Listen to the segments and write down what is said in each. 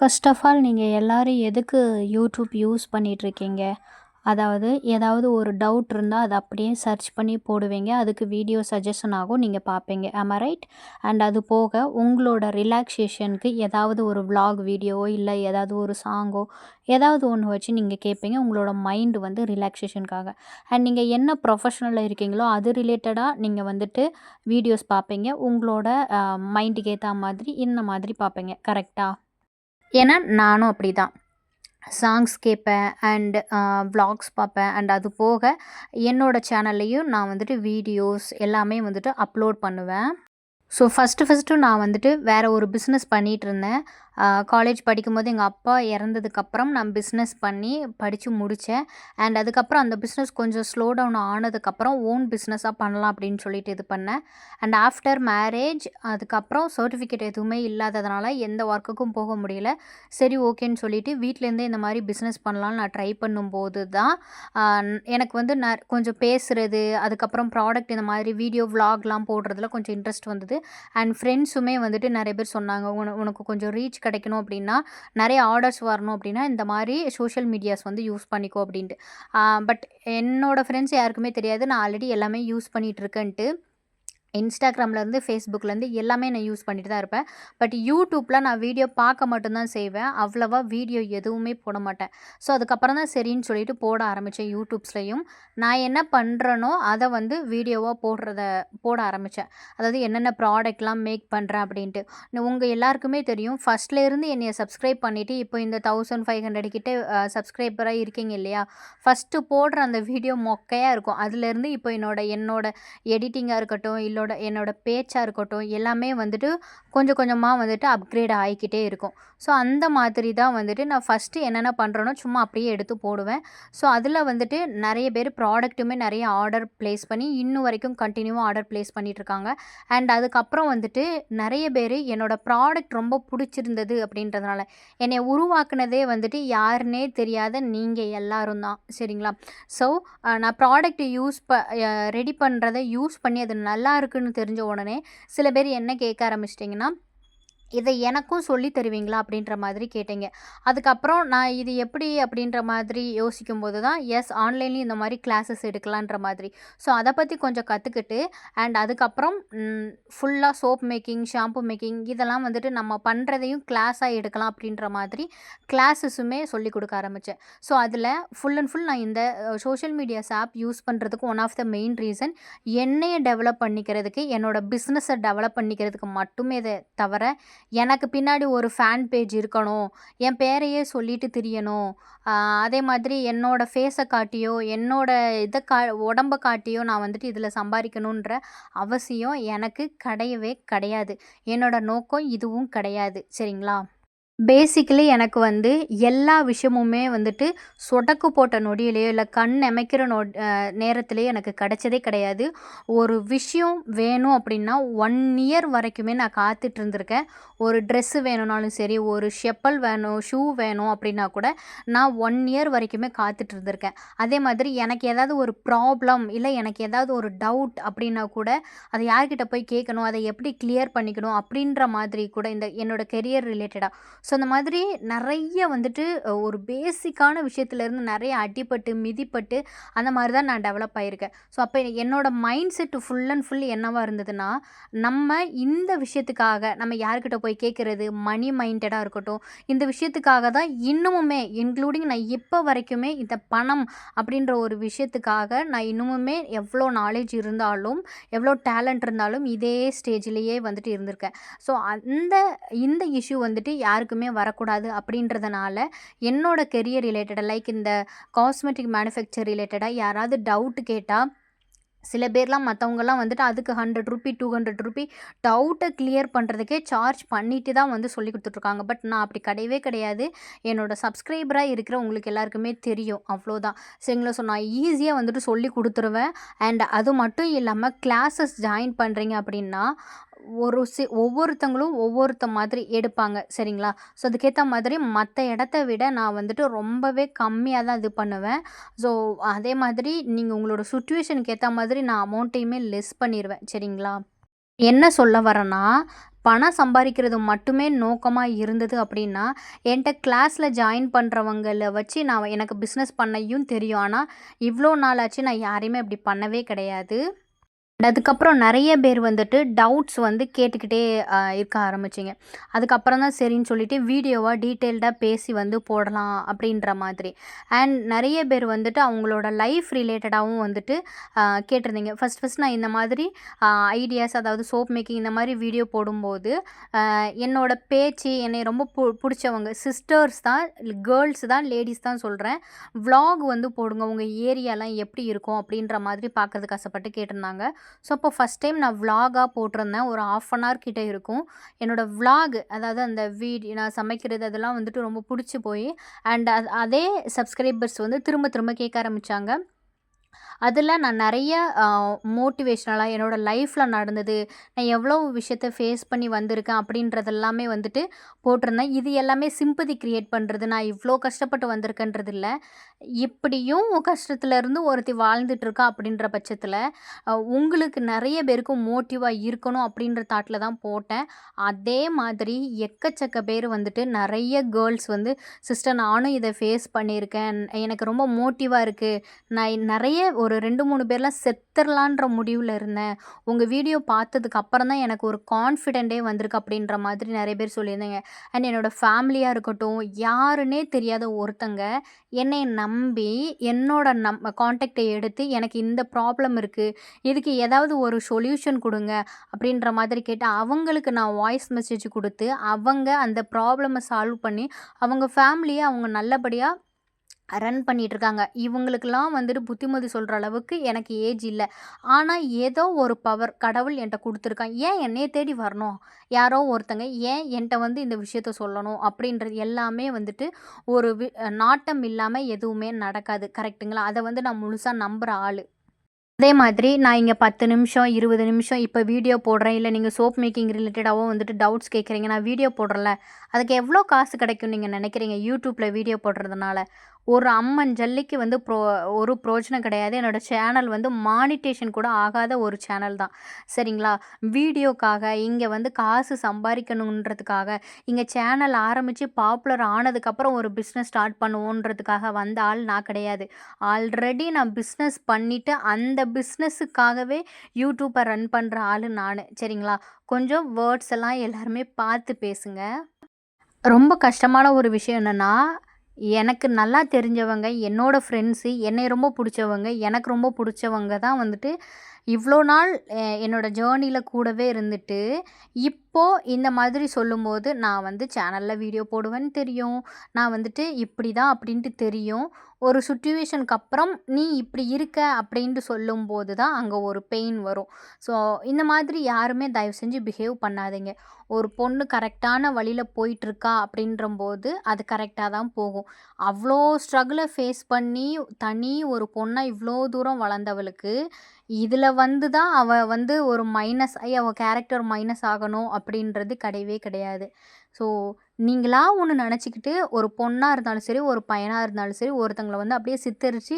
First of all நீங்கள் எல்லோரும் எதுக்கு யூடியூப் யூஸ் பண்ணிகிட்ருக்கீங்க அதாவது ஏதாவது ஒரு டவுட் இருந்தால் அதை அப்படியே சர்ச் பண்ணி போடுவீங்க. அதுக்கு வீடியோ சஜஷன் ஆகும். நீங்கள் பார்ப்பீங்க ஆம் ரைட் அண்ட் அது போக உங்களோட ரிலாக்ஸேஷனுக்கு ஏதாவது ஒரு vlog வீடியோவோ இல்லை ஏதாவது ஒரு சாங்கோ ஏதாவது ஒன்று வச்சு நீங்கள் கேட்பீங்க உங்களோட மைண்டு வந்து ரிலாக்ஸேஷனுக்காக அண்ட் நீங்கள் என்ன ப்ரொஃபஷனலில் இருக்கீங்களோ அது ரிலேட்டடாக நீங்கள் வந்துட்டு வீடியோஸ் பார்ப்பீங்க உங்களோட மைண்டுக்கு ஏற்ற மாதிரி இந்த மாதிரி பார்ப்பீங்க கரெக்டாக ஏன்னா நானும் அப்படி தான் சாங்ஸ் கேட்பேன் அண்ட் வ்ளாக்ஸ் பார்ப்பேன் அண்ட் அது போக என்னோடய சேனல்லையும் நான் வந்துட்டு வீடியோஸ் எல்லாமே வந்துட்டு அப்லோட் பண்ணுவேன். ஸோ ஃபஸ்ட்டு ஃபஸ்ட்டு நான் வந்துட்டு வேறு ஒரு பிஸ்னஸ் பண்ணிகிட்டு இருந்தேன். காலேஜ் படிக்கும்போது எங்கள் அப்பா இறந்ததுக்கப்புறம் நான் பிஸ்னஸ் பண்ணி படித்து முடித்தேன் அண்ட் அதுக்கப்புறம் அந்த பிஸ்னஸ் கொஞ்சம் ஸ்லோ டவுன் ஆனதுக்கப்புறம் ஓன் பிஸ்னஸாக பண்ணலாம் அப்படின்னு சொல்லிட்டு இது பண்ணேன். அண்ட் ஆஃப்டர் மேரேஜ் அதுக்கப்புறம் சர்டிஃபிகேட் எதுவுமே இல்லாததுனால எந்த ஒர்க்குக்கும் போக முடியல. சரி ஓகேன்னு சொல்லிட்டு வீட்டிலேருந்தே இந்த மாதிரி பிஸ்னஸ் பண்ணலாம்னு நான் ட்ரை பண்ணும்போது தான் எனக்கு வந்து நான் கொஞ்சம் பேசுகிறது அதுக்கப்புறம் ப்ராடக்ட் இந்த மாதிரி வீடியோ விலாக்லாம் போடுறதுல கொஞ்சம் இன்ட்ரெஸ்ட் வந்தது. அண்ட் ஃப்ரெண்ட்ஸுமே வந்துட்டு நிறைய பேர் சொன்னாங்க உன உனக்கு கொஞ்சம் ரீச் கிடைக்கணும் அப்படின்னா நிறைய ஆர்டர்ஸ் வரணும் அப்படின்னா இந்த மாதிரி சோஷியல் மீடியாஸ் வந்து யூஸ் பண்ணிக்கோ அப்படின்ட்டு. பட் என்னோடய ஃப்ரெண்ட்ஸ் யாருக்குமே தெரியாது. நான் ஆல்ரெடி எல்லாமே யூஸ் பண்ணிகிட்டு இருக்கேன்ட்டு. இன்ஸ்டாகிராம்லேருந்து ஃபேஸ்புக்லேருந்து எல்லாமே நான் யூஸ் பண்ணிட்டு தான் இருப்பேன். பட் யூடியூப்பில் நான் வீடியோ பார்க்க மட்டும்தான் செய்வேன். அவ்வளவா வீடியோ எதுவுமே போட மாட்டேன். ஸோ அதுக்கப்புறம் தான் சரின்னு சொல்லிட்டு போட ஆரம்பித்தேன் யூடியூப்ஸ்லேயும் நான் என்ன பண்ணுறேனோ அதை வந்து வீடியோவாக போடுறத போட ஆரம்பித்தேன் அதாவது என்னென்ன ப்ராடக்ட்லாம் மேக் பண்ணுறேன் அப்படின்ட்டு. உங்கள் எல்லாருக்குமே தெரியும். ஃபஸ்ட்லேருந்து என்னையை சப்ஸ்கிரைப் பண்ணிவிட்டு இப்போ இந்த தௌசண்ட் ஃபைவ் ஹண்ட்ரட் கிட்டே சப்ஸ்கிரைபராக இருக்கீங்க இல்லையா? ஃபஸ்ட்டு போடுற அந்த வீடியோ மொக்கையாக இருக்கும். அதுலேருந்து இப்போ என்னோட என்னோட எடிட்டிங்காக இருக்கட்டும் இல்லை என்னோட பேச்சாக இருக்கட்டும் எல்லாமே வந்துட்டு கொஞ்சம் கொஞ்சமாக வந்துட்டு அப்கிரேட் ஆகிக்கிட்டே இருக்கும். ஸோ அந்த மாதிரி தான் வந்துட்டு நான் ஃபஸ்ட்டு என்னென்ன பண்ணுறேனோ சும்மா அப்படியே எடுத்து போடுவேன். ஸோ அதில் வந்துட்டு நிறைய பேர் ப்ராடக்ட்டுமே நிறைய ஆர்டர் ப்ளேஸ் பண்ணி இன்னும் வரைக்கும் கண்டினியூவாக ஆர்டர் ப்ளேஸ் பண்ணிகிட்ருக்காங்க அண்ட் அதுக்கப்புறம் வந்துட்டு நிறைய பேர் என்னோடய ப்ராடக்ட் ரொம்ப பிடிச்சிருந்தது அப்படின்றதுனால என்னை உருவாக்குனதே வந்துட்டு யாருன்னே தெரியாத நீங்கள் எல்லாரும் தான். சரிங்களா? ஸோ நான் ப்ராடக்ட் யூஸ் ப ரெடி பண்ணுறத யூஸ் பண்ணி அது நல்லா இருக்குன்னு தெரிஞ்ச உடனே சில பேர் என்ன கேட்க ஆரம்பிச்சிட்டிங்கன்னா இதை எனக்கும் சொல்லி தருவீங்களா? அப்படின்ற மாதிரி கேட்டீங்க. அதுக்கப்புறம் நான் இது எப்படி அப்படின்ற மாதிரி யோசிக்கும் போது தான் எஸ் ஆன்லைன்லேயும் இந்த மாதிரி கிளாஸஸ் எடுக்கலான்ற மாதிரி. ஸோ அதை பற்றி கொஞ்சம் கற்றுக்கிட்டு அண்ட் அதுக்கப்புறம் ஃபுல்லாக சோப் மேக்கிங் ஷாம்பு மேக்கிங் இதெல்லாம் வந்துட்டு நம்ம பண்ணுறதையும் கிளாஸாக எடுக்கலாம் அப்படின்ற மாதிரி கிளாஸஸுமே சொல்லி கொடுக்க ஆரம்பித்தேன் ஸோ அதில் ஃபுல் அண்ட் ஃபுல் நான் இந்த சோஷியல் மீடியாஸ் ஆப் யூஸ் பண்ணுறதுக்கு one of the main reason என்னையை டெவலப் பண்ணிக்கிறதுக்கு என்னோடய பிஸ்னஸை டெவலப் பண்ணிக்கிறதுக்கு மட்டுமே இதை தவிர எனக்கு பின்னாடி ஒரு ஃபேன் பேஜ் இருக்கணும். என் பேரையே சொல்லிட்டு திரியணும். அதே மாதிரி என்னோடய ஃபேஸை காட்டியோ என்னோடய இதை கா உடம்பை காட்டியோ நான் வந்துட்டு இதில் சம்பாதிக்கணுன்ற அவசியம் எனக்கு கிடையவே கிடையாது. என்னோடய நோக்கம் இதுவும் கிடையாது. சரிங்களா? பேசிக்கலி எனக்கு வந்து எல்லா விஷயமுமே வந்துட்டு சொடக்கு போட்ட நொடியிலையோ இல்லை கண் அமைக்கிற நொ நேரத்துலேயோ எனக்கு கிடைச்சதே கிடையாது. ஒரு விஷயம் வேணும் அப்படின்னா ஒன் இயர் வரைக்குமே நான் காத்துட்டு இருந்திருக்கேன். ஒரு ட்ரெஸ்ஸு வேணும்னாலும் சரி ஒரு செப்பல் வேணும் ஷூ வேணும் அப்படின்னா கூட நான் ஒன் இயர் வரைக்குமே காத்துட்டு இருந்திருக்கேன். அதே மாதிரி எனக்கு ஏதாவது ஒரு ப்ராப்ளம் இல்லை எனக்கு ஏதாவது ஒரு டவுட் அப்படின்னா கூட அதை யார்கிட்ட போய் கேட்கணும் அதை எப்படி கிளியர் பண்ணிக்கணும் அப்படின்ற மாதிரி கூட இந்த என்னோடய கெரியர் ரிலேட்டடாக ஸோ அந்த மாதிரி நிறைய வந்துட்டு ஒரு பேசிக்கான விஷயத்துலேருந்து நிறைய அடிப்பட்டு மிதிப்பட்டு அந்த மாதிரி தான் நான் டெவலப் ஆகியிருக்கேன் ஸோ அப்போ என்னோட mind set full and full என்னவாக இருந்ததுன்னா நம்ம இந்த விஷயத்துக்காக நம்ம யார்கிட்ட போய் கேட்குறது மணி மைண்டடாக இருக்கட்டும் இந்த விஷயத்துக்காக தான் இன்னுமுமே இன்க்ளூடிங் நான் இப்போ வரைக்குமே இந்த பணம் அப்படின்ற ஒரு விஷயத்துக்காக நான் இன்னுமுமே எவ்வளோ நாலேஜ் இருந்தாலும் எவ்வளோ டேலண்ட் இருந்தாலும் இதே ஸ்டேஜ்லேயே வந்துட்டு இருந்திருக்கேன். ஸோ அந்த இந்த இஷ்யூ வந்துட்டு யாருக்குமே வரக்கூடாது அப்படின்றதுனால என்னோட கெரியர் ரிலேட்டடாக லைக் இந்த காஸ்மெட்டிக் மேனுஃபேக்சர் ரிலேட்டடாக யாராவது டவுட் கேட்டால் சில பேர்லாம் மற்றவங்கலாம் வந்துட்டு அதுக்கு hundred rupee two hundred rupee டவுட்டை கிளியர் பண்ணுறதுக்கே சார்ஜ் பண்ணிட்டு தான் வந்து சொல்லி கொடுத்துட்ருக்காங்க. பட் நான் அப்படி கிடையவே கிடையாது. என்னோட சப்ஸ்கிரைபராக இருக்கிற உங்களுக்கு எல்லாருக்குமே தெரியும். அவ்வளோதான். சரிங்களா ஸோ நான் ஈஸியாக வந்துட்டு சொல்லி கொடுத்துருவேன். அண்ட் அது மட்டும் இல்லாமல் கிளாஸஸ் ஜாயின் பண்ணுறீங்க அப்படின்னா ஒரு சி ஒவ்வொருத்தங்களும் ஒவ்வொருத்த மாதிரி எடுப்பாங்க சரிங்களா? ஸோ அதுக்கேற்ற மாதிரி மற்ற இடத்த விட நான் வந்துட்டு ரொம்பவே கம்மியாக தான் இது பண்ணுவேன். ஸோ அதே மாதிரி நீங்கள் உங்களோட சுச்சுவேஷனுக்கு ஏற்ற மாதிரி நான் அமௌண்ட்டையுமே லெஸ் பண்ணிடுவேன் சரிங்களா? என்ன சொல்ல வரேன்னா பணம் சம்பாதிக்கிறது மட்டுமே நோக்கமாக இருந்தது அப்படின்னா என்கிட்ட கிளாஸில் ஜாயின் பண்ணுறவங்கள வச்சு நான் எனக்கு பிஸ்னஸ் பண்ணையும் தெரியும். ஆனால் இவ்வளோ நாள் ஆச்சு நான் யாரையுமே அப்படி பண்ணவே கிடையாது. அதுக்கப்புறம் நிறைய பேர் வந்துட்டு டவுட்ஸ் வந்து கேட்டுக்கிட்டே இருக்க ஆரம்பிச்சிங்க. அதுக்கப்புறம் தான் சரின்னு சொல்லிட்டு வீடியோவாக டீட்டெயில்டாக பேசி வந்து போடலாம் அப்படின்ற மாதிரி. அண்ட் நிறைய பேர் வந்துட்டு அவங்களோட லைஃப் ரிலேட்டடாகவும் வந்துட்டு கேட்டிருந்தீங்க. ஃபஸ்ட் ஃபஸ்ட் நான் இந்த மாதிரி ஐடியாஸ் அதாவது சோப் மேக்கிங் இந்த மாதிரி வீடியோ போடும்போது என்னோட பேச்சு என்னை ரொம்ப பு பிடிச்சவங்க சிஸ்டர்ஸ் தான் கேர்ள்ஸ் தான் லேடிஸ் தான் சொல்கிறேன் விலாக் வந்து போடுங்க. உங்கள் ஏரியாலாம் எப்படி இருக்கும் அப்படின்ற மாதிரி பார்க்கறதுக்கு ஆசைப்பட்டு கேட்டிருந்தாங்க. ஸோ அப்போ ஃபஸ்ட் டைம் நான் விலாகாக போட்டிருந்தேன். ஒரு ஆஃப் அன் ஹவர் கிட்டே இருக்கும். என்னோடய விலாக் அதாவது அந்த வீடு நான் சமைக்கிறது அதெல்லாம் வந்துட்டு ரொம்ப பிடிச்சி போய் அண்ட் அதே சப்ஸ்கிரைபர்ஸ் வந்து திரும்ப திரும்ப கேட்க ஆரம்பித்தாங்க அதில் நான் நிறைய மோட்டிவேஷ்னலாக என்னோடய லைஃப்பில் நடந்தது நான் எவ்வளோ விஷயத்த ஃபேஸ் பண்ணி வந்திருக்கேன் அப்படின்றது எல்லாமே வந்துட்டு போட்டிருந்தேன். இது எல்லாமே சிம்பதி க்ரியேட் பண்ணுறது நான் இவ்வளோ கஷ்டப்பட்டு வந்திருக்கேன்றது இல்லை. இப்படியும் கஷ்டத்துலேருந்து ஒருத்தி வாழ்ந்துட்டுருக்கா அப்படின்ற பட்சத்தில் உங்களுக்கு நிறைய பேருக்கு மோட்டிவாக இருக்கணும் அப்படின்ற தாட்டில் தான் போட்டேன். அதே மாதிரி எக்கச்சக்க பேர் வந்துட்டு நிறைய கேர்ள்ஸ் வந்து சிஸ்டர் நானும் இதை ஃபேஸ் பண்ணியிருக்கேன். எனக்கு ரொம்ப மோட்டிவாக இருக்குது நான் நிறைய ஒரு ஒரு ரெண்டு மூணு பேர்லாம் செத்துடலான்ற முடிவில் இருந்தேன். உங்கள் வீடியோ பார்த்ததுக்கு அப்புறம் தான் எனக்கு ஒரு கான்ஃபிடென்ட்டே வந்திருக்கு அப்படின்ற மாதிரி நிறைய பேர் சொல்லியிருந்தேங்க. அண்ட் என்னோடய ஃபேமிலியாக இருக்கட்டும் யாருன்னே தெரியாத ஒருத்தங்க என்னை நம்பி என்னோட நம் காண்டாக்டை எடுத்து எனக்கு இந்த ப்ராப்ளம் இருக்குது இதுக்கு ஏதாவது ஒரு சொல்யூஷன் கொடுங்க அப்படின்ற மாதிரி கேட்டு அவங்களுக்கு நான் வாய்ஸ் மெசேஜ் கொடுத்து அவங்க அந்த ப்ராப்ளமை சால்வ் பண்ணி அவங்க ஃபேமிலியை அவங்க நல்லபடியாக ரன் பண்ணிகிட்ருக்காங்க இவங்களுக்கெல்லாம் வந்துட்டு புத்திமதி சொல்கிற அளவுக்கு எனக்கு ஏஜ் இல்லை. ஆனால் ஏதோ ஒரு பவர் கடவுள் என்கிட்ட கொடுத்துருக்கான். ஏன் என்னையே தேடி வரணும்? யாரோ ஒருத்தங்க ஏன் என்கிட்ட வந்து இந்த விஷயத்த சொல்லணும்? அப்படின்றது எல்லாமே வந்துட்டு ஒரு வி நாட்டம் இல்லாமல் எதுவுமே நடக்காது. கரெக்டுங்களா அதை வந்து நான் முழுசாக நம்புகிற ஆள். அதே மாதிரி நான் இங்கே பத்து நிமிஷம் இருபது நிமிஷம் இப்போ வீடியோ போடுறேன். இல்லை நீங்கள் சோப் மேக்கிங் ரிலேட்டடாகவும் வந்துட்டு டவுட்ஸ் கேட்குறீங்க. நான் வீடியோ போடுறல அதுக்கு எவ்வளோ காசு கிடைக்கும் நீங்கள் நினைக்கிறீங்க? யூடியூப்பில் வீடியோ போடுறதுனால. ஒரு அம்மன் ஜல்லிக்கு வந்து ப்ரோ ஒரு பிரோஜனம் கிடையாது. என்னோடய சேனல் வந்து மானிட்டேஷன் கூட ஆகாத ஒரு சேனல் தான். சரிங்களா? வீடியோக்காக இங்கே வந்து காசு சம்பாதிக்கணுன்றதுக்காக இங்கே சேனல் ஆரம்பித்து பாப்புலர் ஆனதுக்கப்புறம் ஒரு பிஸ்னஸ் ஸ்டார்ட் பண்ணுவோன்றதுக்காக வந்த ஆள் நான் கிடையாது. ஆல்ரெடி நான் பிஸ்னஸ் பண்ணிவிட்டு அந்த பிஸ்னஸுக்காகவே யூடியூப்பை ரன் பண்ணுற ஆள் நான். சரிங்களா? கொஞ்சம் வேர்ட்ஸ் எல்லாம் எல்லாருமே பார்த்து பேசுங்க. ரொம்ப கஷ்டமான ஒரு விஷயம் என்னென்னா எனக்கு நல்லா தெரிஞ்சவங்க என்னோடய ஃப்ரெண்ட்ஸு என்னை ரொம்ப பிடிச்சவங்க எனக்கு ரொம்ப பிடிச்சவங்க தான் வந்துட்டு இவ்வளோ நாள் என்னோடய ஜேர்னியில் கூடவே இருந்துட்டு இப்போது இந்த மாதிரி சொல்லும்போது நான் வந்து சேனலில் வீடியோ போடுவேன்னு தெரியும். நான் வந்துட்டு இப்படி தான் அப்படின்ட்டு தெரியும். ஒரு சுச்சுவேஷனுக்கு அப்புறம் நீ இப்படி இருக்க அப்படின்ட்டு சொல்லும்போது தான் அங்கே ஒரு பெயின் வரும். ஸோ இந்த மாதிரி யாருமே தயவு செஞ்சு பிஹேவ் பண்ணாதீங்க. ஒரு பொண்ணு கரெக்டான வழியில் போயிட்டுருக்கா அப்படின்றம்போது அது கரெக்டாக தான் போகும். அவ்வளோ ஸ்ட்ரகிளை ஃபேஸ் பண்ணி தனி ஒரு பொண்ணை இவ்வளோ தூரம் வளர்ந்தவளுக்கு இதில் வந்து தான் அவள் வந்து ஒரு மைனஸ் ஆகி அவள் கேரக்டர் மைனஸ் ஆகணும் அப்படின்றது கிடையவே கிடையாது. ஸோ நீங்களா ஒன்று நினச்சிக்கிட்டு ஒரு பொண்ணாக இருந்தாலும் சரி ஒரு பையனாக இருந்தாலும் சரி ஒருத்தங்களை வந்து அப்படியே சித்தரித்து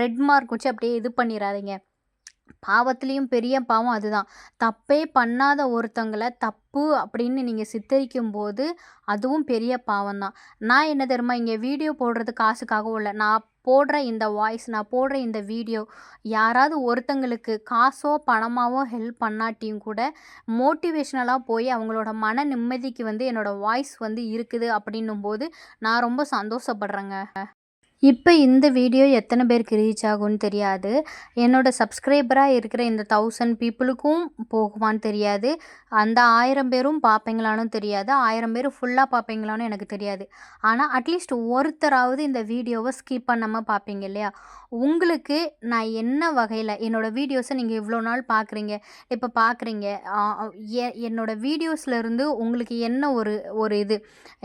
ரெட் மார்க் வச்சு அப்படியே இது பண்ணிடாதீங்க பாவத்துலேயும் பெரிய பாவம் அதுதான். தப்பே பண்ணாத ஒருத்தங்களை தப்பு அப்படின்னு நீங்கள் சித்தரிக்கும் போது அதுவும் பெரிய பாவம் தான் நான் என்ன தெரியுமா இங்கே வீடியோ போடுறது காசுக்காகவும் இல்லை. நான் போடுற இந்த வாய்ஸ் நான் போடுற இந்த வீடியோ யாராவது ஒருத்தங்களுக்கு காசோ பணமாவோ ஹெல்ப் பண்ணாட்டியும் கூட மோட்டிவேஷ்னலாக போய் அவங்களோட மன நிம்மதிக்கு வந்து என்னோடய வாய்ஸ் வந்து இருக்குது அப்படின்னும் போது நான் ரொம்ப சந்தோஷப்படுறேங்க. இப்போ இந்த வீடியோ எத்தனை பேருக்கு ரீச் ஆகும்னு தெரியாது. என்னோடய சப்ஸ்கிரைபராக இருக்கிற இந்த தௌசண்ட் பீப்புளுக்கும் போகுமான்னு தெரியாது. அந்த ஆயிரம் பேரும் பார்ப்பீங்களானும் தெரியாது. ஆயிரம் பேர் ஃபுல்லாக பார்ப்பீங்களான்னு எனக்கு தெரியாது. ஆனால் அட்லீஸ்ட் ஒருத்தராவது இந்த வீடியோவை ஸ்கிப் பண்ணாமல் பார்ப்பீங்க இல்லையா? உங்களுக்கு நான் என்ன வகையில் என்னோடய வீடியோஸை நீங்கள் இவ்வளோ நாள் பார்க்குறீங்க இப்போ பார்க்குறீங்க என்னோடய வீடியோஸ்லேருந்து உங்களுக்கு என்ன ஒரு ஒரு இது?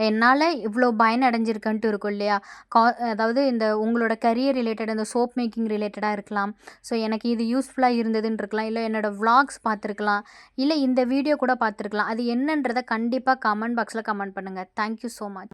என்னால் இவ்வளோ பயனடைஞ்சிருக்கன்ட்டு இருக்கும் இல்லையா? கா அதாவது இந்த உங்களோட கரியர் ரிலேட்டட் இந்த சோப் மேக்கிங் ரிலேட்டடாக இருக்கலாம். ஸோ எனக்கு இது யூஸ்ஃபுல்லாக இருந்ததுன்னு இருக்கலாம் இல்லை என்னோடய விளாக்ஸ் பார்த்துருக்கலாம். இல்லை இந்த வீடியோ கூட பார்த்துருக்கலாம். அது என்னன்றதை கண்டிப்பாக கமெண்ட் பாக்ஸில் கமெண்ட் பண்ணுங்கள் தேங்க்யூ ஸோ மச்